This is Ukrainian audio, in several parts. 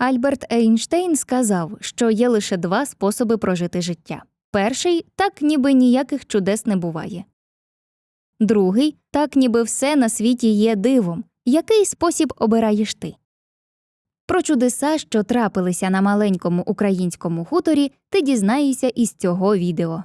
Альберт Ейнштейн сказав, що є лише два способи прожити життя. Перший так, ніби ніяких чудес не буває. Другий так, ніби все на світі є дивом. Який спосіб обираєш ти? Про чудеса, що трапилися на маленькому українському хуторі, ти дізнаєшся із цього відео.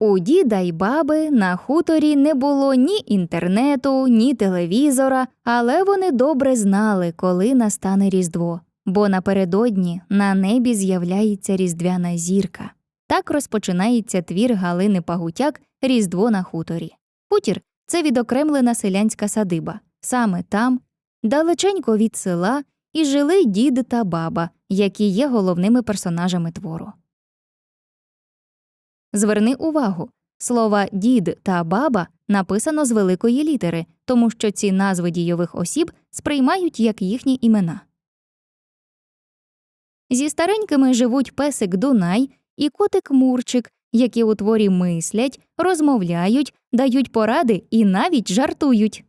У діда й баби на хуторі не було ні інтернету, ні телевізора, але вони добре знали, коли настане Різдво, бо напередодні на небі з'являється різдвяна зірка. Так розпочинається твір Галини Пагутяк Різдво на хуторі. Хутір це відокремлена селянська садиба. Саме там, далеченько від села, і жили дід та баба, які є головними персонажами твору. Зверни увагу, слова дід та баба написано з великої літери, тому що ці назви дійових осіб сприймають як їхні імена. Зі старенькими живуть песик Дунай і котик Мурчик, які у творі мислять, розмовляють, дають поради і навіть жартують.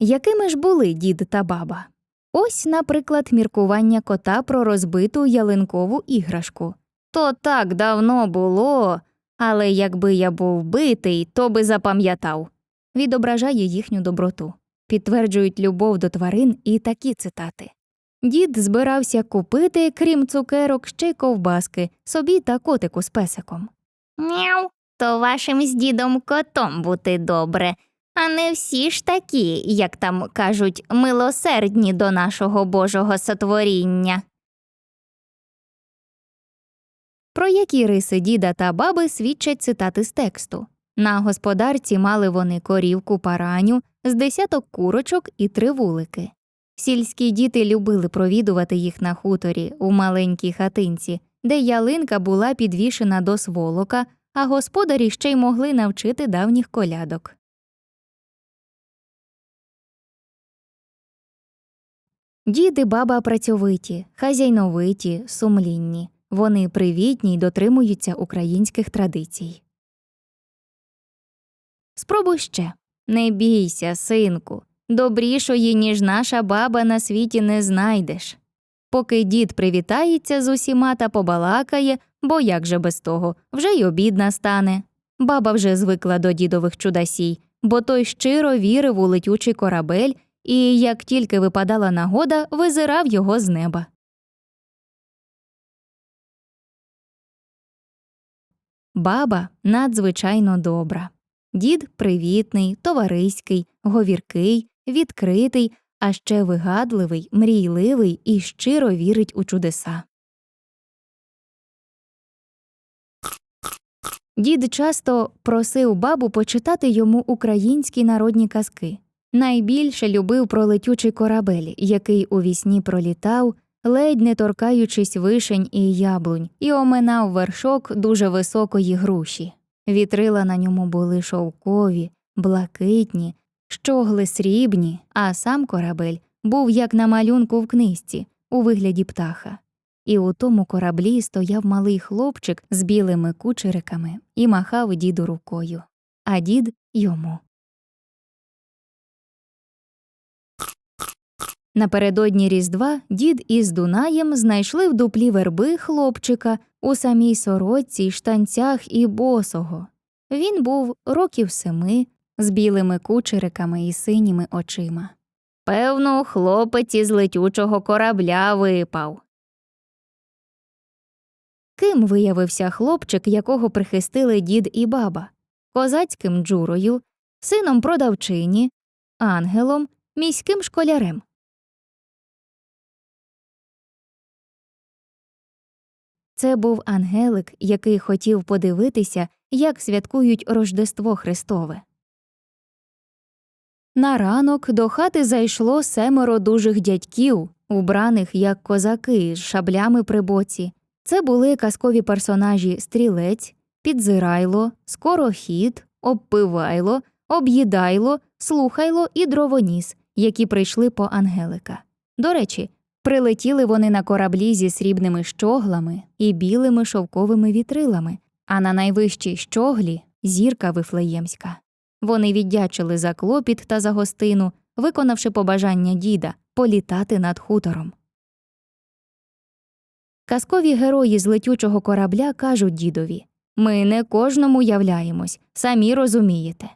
Якими ж були дід та баба? Ось, наприклад, міркування кота про розбиту ялинкову іграшку. То так давно було, але якби я був битий, то би запам'ятав. Відображає їхню доброту. Підтверджують любов до тварин і такі цитати. Дід збирався купити, крім цукерок, ще й ковбаски, собі та котику з песиком. Мяу, то вашим з дідом котом бути добре, а не всі ж такі, як там кажуть, милосердні до нашого Божого сотворіння. Про які риси діда та баби свідчать цитати з тексту. На господарці мали вони корівку параню, з десяток курочок і три вулики. Сільські діти любили провідувати їх на хуторі у маленькій хатинці, де ялинка була підвішена до сволока, а господарі ще й могли навчити давніх колядок. Діди баба працьовиті, хазяйновиті, сумлінні. Вони привітні й дотримуються українських традицій. Спробуй ще. Не бійся, синку. Добрішої, ніж наша баба на світі не знайдеш. Поки дід привітається з усіма та побалакає, бо як же без того, вже й обід настане. Баба вже звикла до дідових чудасій, бо той щиро вірив у летючий корабель і, як тільки випадала нагода, визирав його з неба. Баба надзвичайно добра. Дід привітний, товариський, говіркий, відкритий, а ще вигадливий, мрійливий і щиро вірить у чудеса. Дід часто просив бабу почитати йому українські народні казки. Найбільше любив про летючий корабель, який у вісні пролітав, ледь не торкаючись вишень і яблунь, і оминав вершок дуже високої груші. Вітрила на ньому були шовкові, блакитні, щогли срібні, а сам корабель був як на малюнку в книжці, у вигляді птаха. І у тому кораблі стояв малий хлопчик з білими кучериками і махав діду рукою, а дід йому. Напередодні Різдва дід із Дунаєм знайшли в дуплі верби хлопчика у самій сорочці, штанцях і босого. Він був років семи, з білими кучериками і синіми очима. Певно, хлопець із летючого корабля випав. Ким виявився хлопчик, якого прихистили дід і баба? Козацьким джурою, сином продавчині, ангелом, міським школярем. Це був Ангелик, який хотів подивитися, як святкують Рождество Христове. На ранок до хати зайшло семеро дужих дядьків, убраних як козаки з шаблями при боці. Це були казкові персонажі стрілець, підзирайло, скорохід, обпивайло, об'їдайло, слухайло і дровоніс, які прийшли по Ангелика. До речі, Прилетіли вони на кораблі зі срібними щоглами і білими шовковими вітрилами, а на найвищій щоглі зірка вифлеємська. Вони віддячили за клопіт та за гостину, виконавши побажання діда політати над хутором. Казкові герої з летючого корабля кажуть дідові Ми не кожному являємось, самі розумієте.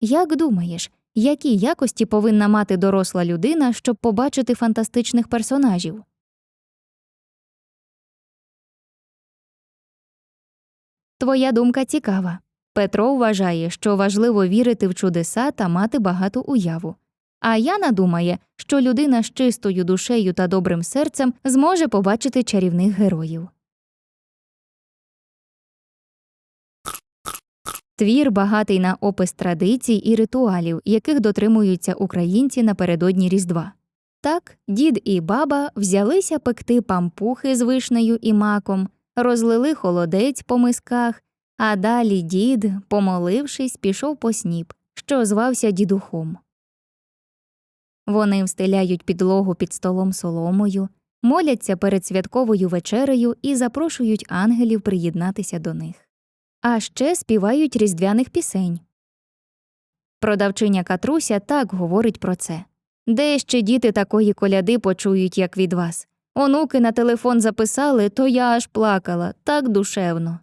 Як думаєш, які якості повинна мати доросла людина, щоб побачити фантастичних персонажів? Твоя думка цікава. Петро вважає, що важливо вірити в чудеса та мати багату уяву. А Яна думає, що людина з чистою душею та добрим серцем зможе побачити чарівних героїв. Твір багатий на опис традицій і ритуалів, яких дотримуються українці напередодні Різдва. Так, дід і баба взялися пекти пампухи з вишнею і маком, розлили холодець по мисках, а далі дід, помолившись, пішов по сніп, що звався дідухом. Вони встеляють підлогу під столом соломою, моляться перед святковою вечерею і запрошують ангелів приєднатися до них. А ще співають різдвяних пісень. Продавчиня Катруся так говорить про це. Де ще діти такої коляди почують, як від вас? Онуки на телефон записали, то я аж плакала, так душевно.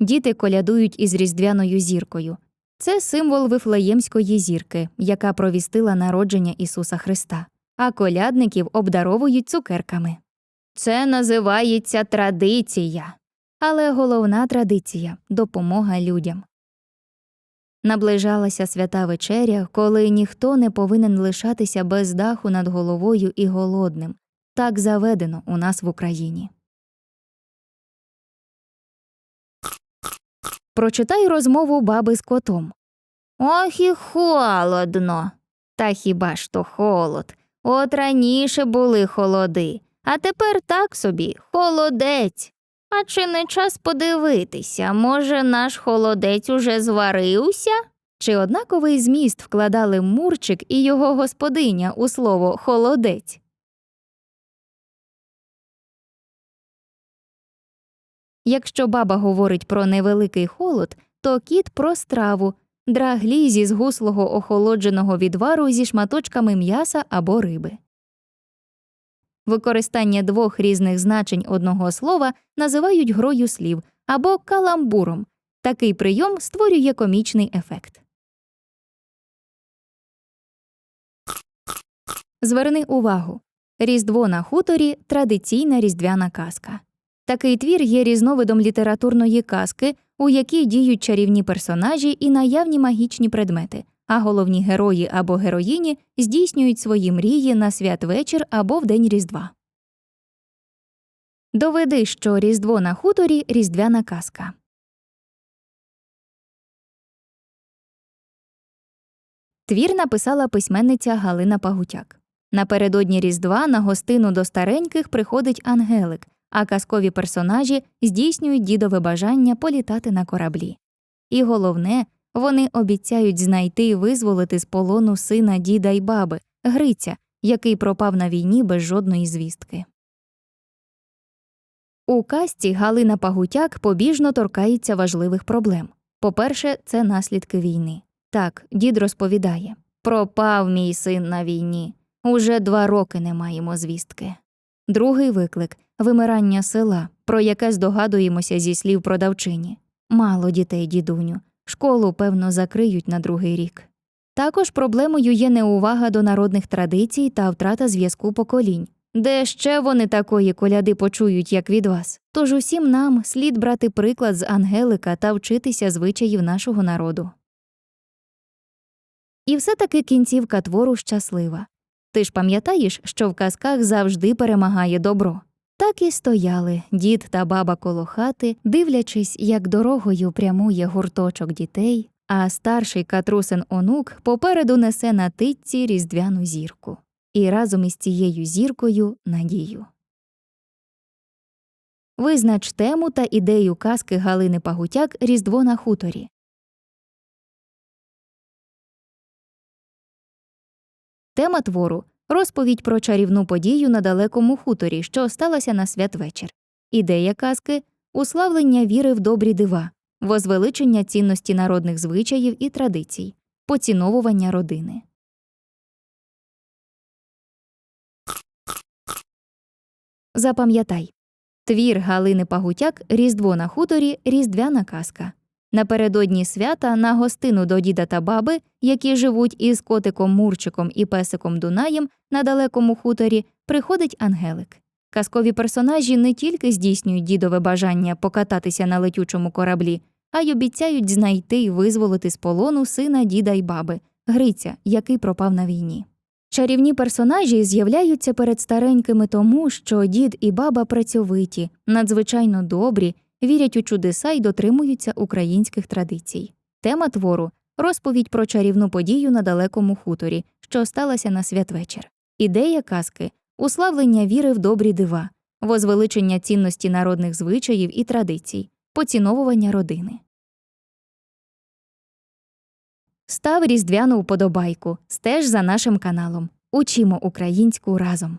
Діти колядують із різдвяною зіркою. Це символ Вифлеємської зірки, яка провістила народження Ісуса Христа, а колядників обдаровують цукерками. Це називається традиція. Але головна традиція допомога людям. Наближалася свята вечеря, коли ніхто не повинен лишатися без даху над головою і голодним. Так заведено у нас в Україні. Прочитай розмову баби з котом. Ох і холодно. Та хіба ж то холод? От раніше були холоди, а тепер так собі холодець. А чи не час подивитися, може, наш холодець уже зварився? Чи однаковий зміст вкладали Мурчик і його господиня у слово холодець? Якщо баба говорить про невеликий холод, то кіт про страву, драглі зі згуслого охолодженого відвару зі шматочками м'яса або риби. Використання двох різних значень одного слова називають грою слів або каламбуром. Такий прийом створює комічний ефект. Зверни увагу. Різдво на хуторі традиційна різдвяна казка. Такий твір є різновидом літературної казки, у якій діють чарівні персонажі і наявні магічні предмети, а головні герої або героїні здійснюють свої мрії на святвечір або в день Різдва. Доведи, що Різдво на хуторі різдвяна казка. Твір написала письменниця Галина Пагутяк. Напередодні Різдва на гостину до стареньких приходить Ангелик, а казкові персонажі здійснюють дідове бажання політати на кораблі. І головне, вони обіцяють знайти і визволити з полону сина діда й баби, Гриця, який пропав на війні без жодної звістки. У казці Галина Пагутяк побіжно торкається важливих проблем. По-перше, це наслідки війни. Так, дід розповідає Пропав мій син на війні. Уже два роки не маємо звістки. Другий виклик вимирання села, про яке здогадуємося зі слів продавчині. Мало дітей, дідуню. Школу, певно, закриють на другий рік. Також проблемою є неувага до народних традицій та втрата зв'язку поколінь. Де ще вони такої коляди почують, як від вас? Тож усім нам слід брати приклад з Ангелика та вчитися звичаїв нашого народу. І все таки кінцівка твору щаслива. Ти ж пам'ятаєш, що в казках завжди перемагає добро. Так і стояли дід та баба коло хати, дивлячись, як дорогою прямує гурточок дітей, а старший катрусин онук попереду несе на титці різдвяну зірку. І разом із цією зіркою надію. Визнач тему та ідею казки Галини Пагутяк Різдво на хуторі. Тема твору розповідь про чарівну подію на далекому хуторі, що сталася на святвечір. Ідея казки уславлення віри в добрі дива, возвеличення цінності народних звичаїв і традицій, поціновування родини. Запам'ятай. Твір Галини Пагутяк Різдво на хуторі Різдвяна казка. Напередодні свята на гостину до діда та баби, які живуть із котиком Мурчиком і песиком Дунаєм на далекому хуторі, приходить Ангелик. Казкові персонажі не тільки здійснюють дідове бажання покататися на летючому кораблі, а й обіцяють знайти і визволити з полону сина діда й баби, Гриця, який пропав на війні. Чарівні персонажі з'являються перед старенькими тому, що дід і баба працьовиті, надзвичайно добрі, вірять у чудеса і дотримуються українських традицій. Тема твору розповідь про чарівну подію на далекому хуторі, що сталася на святвечір. Ідея казки уславлення віри в добрі дива, возвеличення цінності народних звичаїв і традицій, поціновування родини. Став різдвяну вподобайку, стеж за нашим каналом. Учимо українську разом.